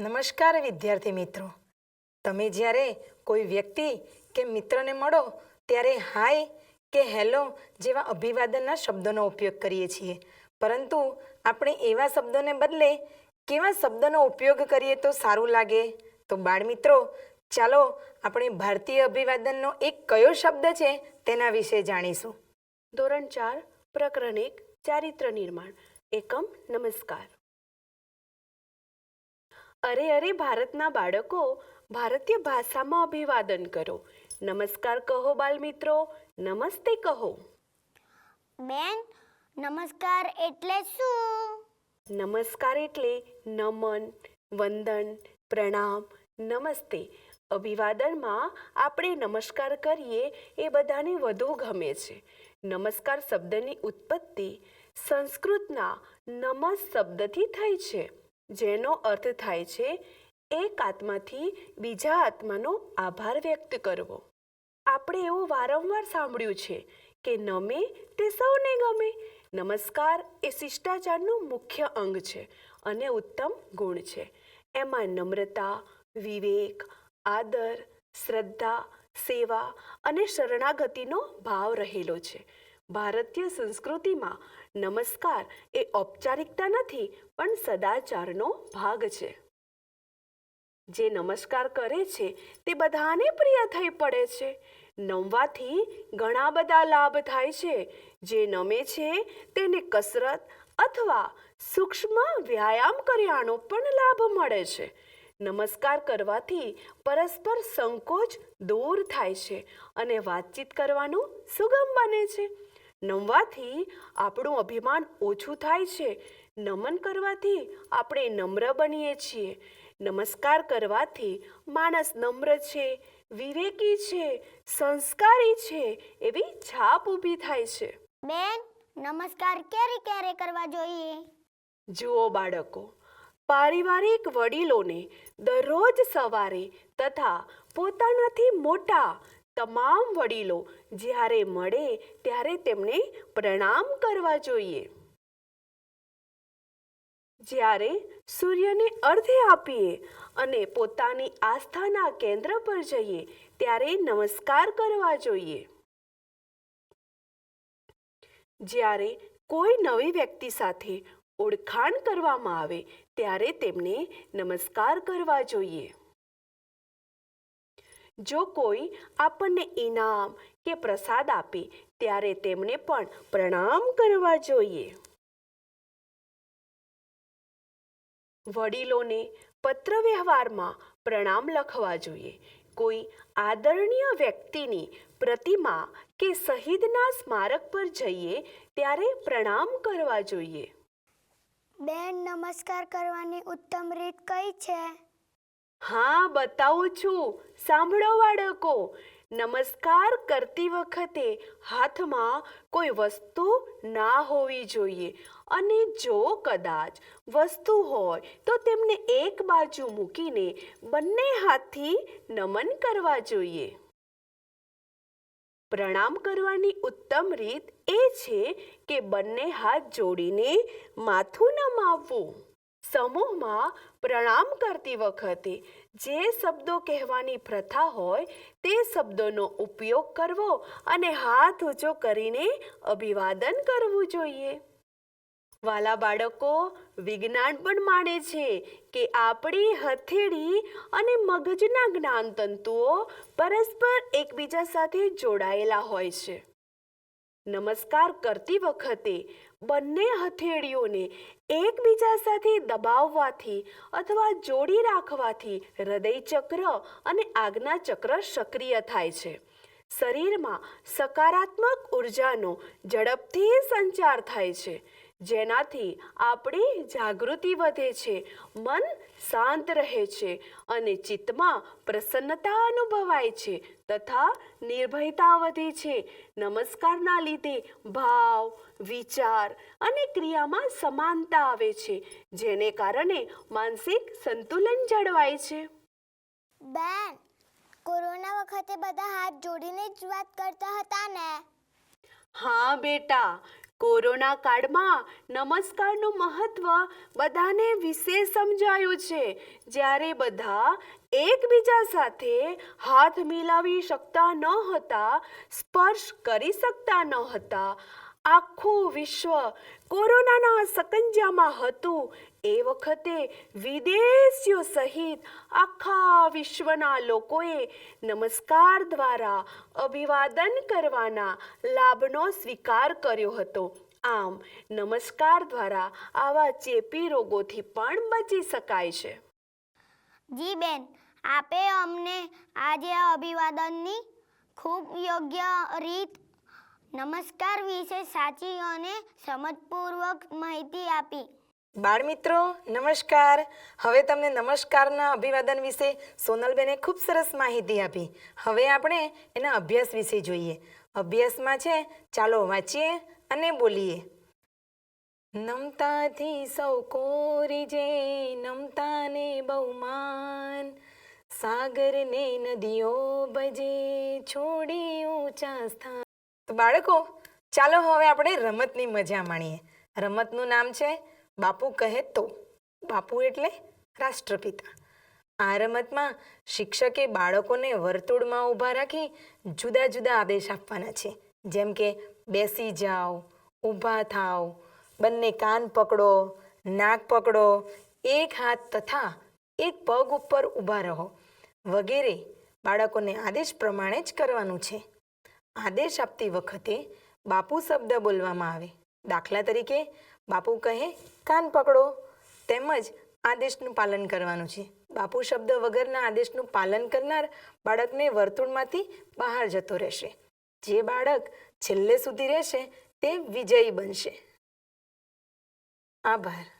નમસ્કાર વિદ્યાર્થી મિત્રો. તમે જ્યારે કોઈ વ્યક્તિ કે મિત્રને મળો, ત્યારે હાય કે હેલો જેવા અભિવાદનના શબ્દોનો ઉપયોગ કરીએ છીએ. પરંતુ આપણે એવા શબ્દોને બદલે કેવા શબ્દોનો ઉપયોગ કરીએ તો સારું લાગે? તો બાળમિત્રો ચાલો આપણે ભારતીય અભિવાદનનો એક કયો શબ્દ છે તેના વિશે જાણીશું. ધોરણ ચાર પ્રકરણ એક ચારિત્ર નિર્માણ. એકમ નમસ્કાર. અરે અરે ભારતના બાળકો ભારતીય ભાષામાં અભિવાદન કરો. નમસ્કાર કહો બાલ મિત્રો નમસ્તે કહો. બેન નમસ્કાર એટલે શું? નમસ્કાર એટલે નમન વંદન પ્રણામ નમસ્તે. અભિવાદનમાં આપણે નમસ્કાર કરીએ એ બધાને વધુ ગમે છે. નમસ્કાર શબ્દની ઉત્પત્તિ સંસ્કૃતના નમસ શબ્દથી થઈ છે. જેનો અર્થ થાય છે, એક આત્માથી બીજા આત્માનો આભાર વ્યક્ત કરવો. આપણે એવું વારંવાર સાંભળ્યું છે કે નમે તે સૌને ગમે. નમસ્કાર એ શિષ્ટાચારનું મુખ્ય અંગ છે અને ઉત્તમ ગુણ છે. એમાં નમ્રતા, વિવેક, આદર, શ્રદ્ધા, સેવા અને શરણાગતિનો ભાવ રહેલો છે. ભારતીય સંસ્કૃતિમાં નમસ્કાર એ ઔપચારિકતા નથી, પણ સદાચારનો ભાગ છે. જે નમસ્કાર કરે છે, તે બધાને પ્રિય થઈ પડે છે. નમવાથી ઘણા બધા લાભ થાય છે. જે નમે છે, તેને કસરત અથવા સૂક્ષ્મ વ્યાયામ કર્યાનો પણ લાભ મળે છે. નમસ્કાર કરવાથી પરસ્પર સંકોચ દૂર થાય છે અને વાતચીત કરવાનું સુગમ બને છે. નમવાથી આપણું અભિમાન ઓછું થાય છે. નમન કરવાથી આપણે નમ્ર બનીએ છીએ. નમસ્કાર કરવાથી માણસ નમ્ર છે વિવેકી છે સંસ્કારી છે એવી છાપ ઊભી થાય છે. બેન નમસ્કાર ક્યારે ક્યારે કરવા જોઈએ? જુઓ બાળકો પારિવારિક વડીલોને દરરોજ સવારે તથા પોતાનાથી મોટા તમામ વડીલો જ્યારે મળે ત્યારે તેમને પ્રણામ કરવા જોઈએ. જ્યારે સૂર્યને અર્ધે આપીએ અને પોતાની આસ્થાના કેન્દ્ર પર જઈએ ત્યારે નમસ્કાર કરવા જોઈએ. જ્યારે કોઈ નવી વ્યક્તિ સાથે ઓળખાણ કરવામાં આવે ત્યારે તેમને નમસ્કાર કરવા જોઈએ. જો કોઈ આપણને ઇનામ કે પ્રસાદ આપે, ત્યારે તેમને પણ પ્રણામ કરવા જોઈએ. વડીલોને પત્ર વ્યવહારમાં પ્રણામ લખવા જોઈએ. કોઈ આદરણીય વ્યક્તિની પ્રતિમા કે શહીદના સ્મારક પર જઈએ, ત્યારે પ્રણામ કરવા જોઈએ. બેન, નમસ્કાર કરવાની ઉત્તમ રીત કઈ છે? હા, બતાવું છું. સાંભળો બાળકો. નમસ્કાર કરતી વખતે હાથમાં કોઈ વસ્તુ ના હોવી જોઈએ અને જો કદાચ વસ્તુ હોય તો તેમને એક બાજુ મૂકીને બંને હાથથી નમન કરવા જોઈએ. પ્રણામ કરવાની ઉત્તમ રીત એ છે કે બંને હાથ જોડીને માથું નમાવવું. સમૂહમાં પ્રણામ કરતી વખતે જે શબ્દો કહેવાની પ્રથા હોય તે શબ્દોનો ઉપયોગ કરવો અને હાથ ઊંચો કરીને અભિવાદન કરવું જોઈએ. વાલા બાળકો, વિજ્ઞાન પણ માને છે કે આપણી હથેળી અને મગજના જ્ઞાનતંતુઓ પરસ્પર એકબીજા સાથે જોડાયેલા હોય છે. નમસ્કાર કરતી વખતે બંને હથેળીઓને એકબીજા સાથે દબાવવાથી અથવા જોડી રાખવાથી હૃદય ચક્ર અને આજ્ઞા ચક્ર સક્રિય થાય છે. શરીરમાં સકારાત્મક ઉર્જાનો ઝડપથી સંચાર થાય છે. જેનાથી આપણી જાગૃતિ વધે છે મન શાંત રહે છે અને ચિત્તમાં પ્રસન્નતા અનુભવાય છે તથા નિર્ભયતા વધે છે. નમસ્કારના લીધે ભાવ વિચાર અને ક્રિયામાં સમાનતા આવે છે જેને કારણે માનસિક સંતુલન જળવાય છે. બેન કોરોના વખતે બધા હાથ જોડીને જ વાત કરતા હતા ને? હા બેટા. કોરોના કાળમાં નમસ્કારનું મહત્વ બધાને વિશેષ સમજાયું છે. જ્યારે બધા એકબીજા સાથે હાથ મિલાવી શકતા ન હતા, સ્પર્શ કરી શકતા ન હતા આખું વિશ્વ કોરોનાના સકંજામાં હતું. એ વખતે વિદેશીઓ સહિત આખા વિશ્વના લોકોએ નમસ્કાર દ્વારા અભિવાદન કરવાના લાભનો સ્વીકાર કર્યો હતો. આમ, નમસ્કાર દ્વારા આવા ચેપી રોગોથી પણ બચી શકાય છે. જી બેન, આપે અમને આજે અભિવાદનની ખૂબ યોગ્ય રીત નમસ્કાર વિશે સાચી અને સમજપૂર્વક માહિતી આપી. બાળમિત્રો, નમસ્કાર. હવે તમને નમસ્કારના અભિવાદન વિશે સોનલબેને ખૂબ સરસ માહિતી આપી. હવે આપણે એના અભ્યાસ વિશે જોઈએ. અભ્યાસમાં છે, ચાલો વાંચીએ અને બોલીએ. નમતાથી સૌ કોરીજે નમતાને બહુમાન. સાગરને નદીઓ બજે છોડી ઊંચા સ્થાન. તો બાળકો, ચાલો હવે આપણે રમતની મજા માણીએ. રમતનું નામ છે બાપુ કહે તો. બાપુ એટલે રાષ્ટ્રપિતા. આ રમતમાં શિક્ષકે બાળકોને વર્તુળમાં ઊભા રાખી જુદા જુદા આદેશ આપવાના છે. જેમ કે બેસી જાઓ, ઊભા થાઓ, બંને કાન પકડો, નાક પકડો, એક હાથ તથા એક પગ ઉપર ઊભા રહો. વગેરે બાળકોને આદેશ પ્રમાણે જ કરવાનું છે. આદેશ આપતી વખતે બાપુ શબ્દ બોલવામાં આવે. દાખલા તરીકે, બાપુ કહે, કાન પકડો. તેમજ આદેશનું પાલન કરવાનું છે. બાપુ શબ્દ વગરના આદેશનું પાલન કરનાર બાળકને વર્તુળમાંથી બહાર જતો રહેશે. જે બાળક છેલ્લે સુધી રહેશે, તે વિજયી બનશે. આભાર.